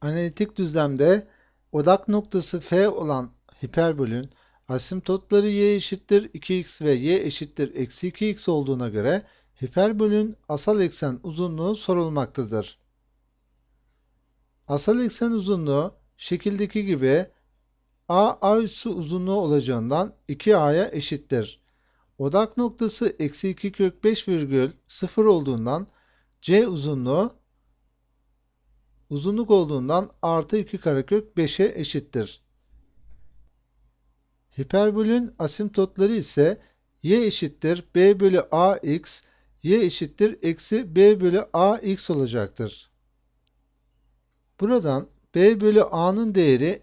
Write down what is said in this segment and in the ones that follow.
Analitik düzlemde odak noktası F olan hiperbolün asimptotları y eşittir 2x ve y eşittir eksi 2x olduğuna göre hiperbolün asal eksen uzunluğu sorulmaktadır. Asal eksen uzunluğu şekildeki gibi a a üssü uzunluğu olacağından 2a'ya eşittir. Odak noktası eksi 2 kök 5 virgül 0 olduğundan c uzunluğu uzunluk olduğundan artı 2 karekök 5'e eşittir. Hiperbolün asimptotları ise y eşittir b bölü ax, y eşittir eksi b bölü ax olacaktır. Buradan b bölü a'nın değeri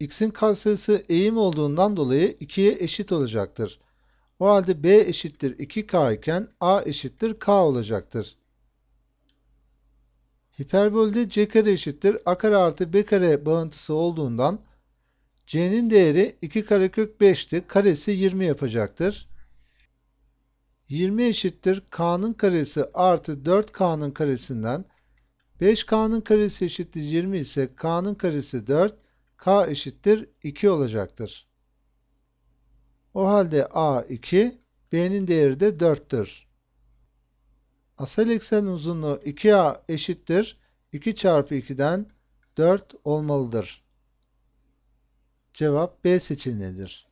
x'in katsayısı eğim olduğundan dolayı 2'ye eşit olacaktır. O halde b eşittir 2k iken a eşittir k olacaktır. Hiperbolde c kare eşittir a kare artı b kare bağıntısı olduğundan c'nin değeri 2 karekök 5'ti. Karesi 20 yapacaktır. 20 eşittir k'nın karesi artı 4k'nın karesinden 5k'nın karesi eşittir 20 ise k'nın karesi 4 k eşittir 2 olacaktır. O halde a 2 b'nin değeri de 4'tür. Asal eksen uzunluğu 2a eşittir 2 çarpı 2'den 4 olmalıdır. Cevap B seçeneğidir.